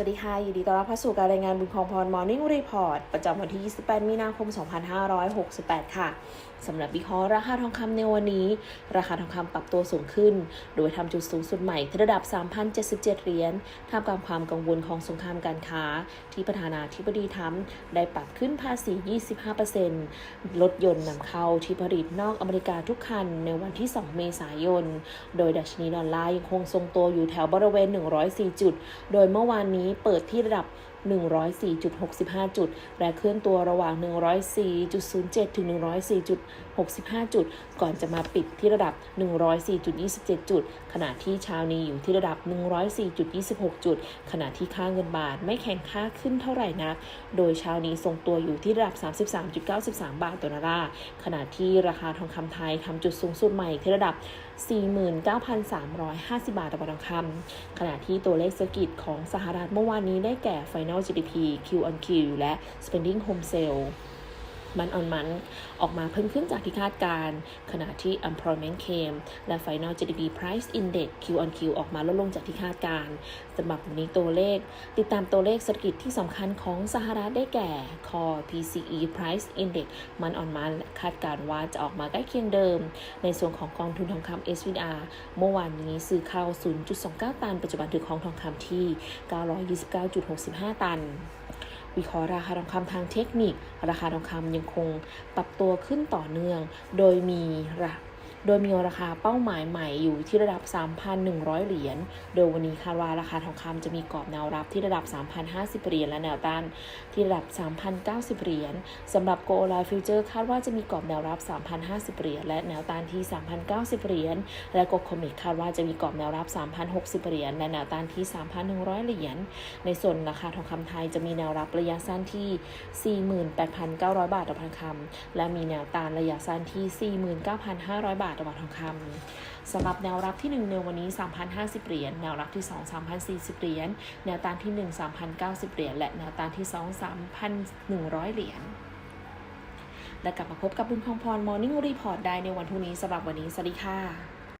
วัสดีค่ะ ยินดีต้อนรับเข้าสู่การรายงานบุญคองพร Morning Report ประจำวันที่ 28 มีนาคม 2568 ค่ะ สำหรับวิเคราะห์ราคาทองคำในวันนี้ ราคาทองคำปรับตัวสูงขึ้น โดยทำจุดสูงสุดใหม่ที่ระดับ 3,077 เหรียญท่ามกลางความกังวลของสงครามการค้า ที่ประธานาธิบดีทรัมได้ปรับขึ้นภาษี 25%ลดยนต์นำเข้าที่ผลิตนอกอเมริกาทุกคันในวันที่ 2 เมษายน โดยดัชนีดอลลาร์ยังคงทรงตัวอยู่แถวบริเวณ 104 จุด โดยเมื่อวานนี้เปิดที่ระดับ104.65 จุด และเคลื่อนตัวระหว่าง 104.07 ถึง 104.65 จุด ก่อนจะมาปิดที่ระดับ 104.27 จุด ขณะที่เช้านี้อยู่ที่ระดับ 104.26 จุด ขณะที่ค่าเงินบาทไม่แข็งค่าขึ้นเท่าไหร่นัก โดยเช้านี้ทรงตัวอยู่ที่ระดับ 33.93 บาทต่อดอลลาร์ขณะที่ราคาทองคำไทยทำจุดสูงสุดใหม่ที่ระดับ 49,350 บาทต่อบาททองคำขณะที่ตัวเลขเศรษฐกิจของสหรัฐเมื่อวานนี้ได้แก่ไฟ Final GDP Q on Q และ Spending Home Sale มันออนมันออกมาเพิ่มขึ้นจากที่คาดการณ์ขณะที่ employment claim และ final GDP price index Q on Q ออกมาลดลงจากที่คาดการณ์สำหรับวันนี้ตัวเลข ติดตามตัวเลขเศรษฐกิจที่สำคัญของสหรัฐได้แก่ core PCE price index มันออนมันคาดการณ์ว่าจะออกมาใกล้เคียงเดิม ในส่วนของกองทุนทองคำ SVR เมื่อวานนี้ซื้อเข้า 0.29 ตัน ปัจจุบันถือของทองคำที่ 929.65 ตัน วิเคราะห์ราคาทองคำทางเทคนิค ราคาทองคำยังคงปรับตัวขึ้นต่อเนื่อง โดยมีระ โดยมีราคาเป้าหมายใหม่อยู่ที่ระดับ 3,100 เหรียญ โดยวันนี้คาดว่าราคาทองคำจะมีกรอบแนวรับที่ระดับ 3,050 เหรียญและแนวต้านที่ระดับ 3,090 เหรียญสำหรับโกลาฟิวเจอร์คาดว่าจะมีกรอบแนวรับ 3,050 เหรียญและแนวต้านที่ 3,090 เหรียญ และโกคอมิกคาดว่าจะมีกรอบแนวรับ 3,060 เหรียญและแนวต้านที่ 3,100 เหรียญ ในส่วนราคาทองคำไทยจะมีแนวรับระยะสั้นที่ 48,900 บาทต่อพันคำและมีแนวต้านระยะสั้นที่ 49,500 บาทต่อบาททองคำสำหรับแนวรับที่ 1 ในวันนี้ 3,050 เหรียญแนวรับที่ 2 3,040 เหรียญแนวต้านที่ 1 3,090 เหรียญและแนวต้านที่ 2 3,100 เหรียญและกลับมาพบกับบุญคองพรมอร์นิ่งรีพอร์ตได้ในวันพรุ่งนี้สำหรับวันนี้สวัสดีค่ะ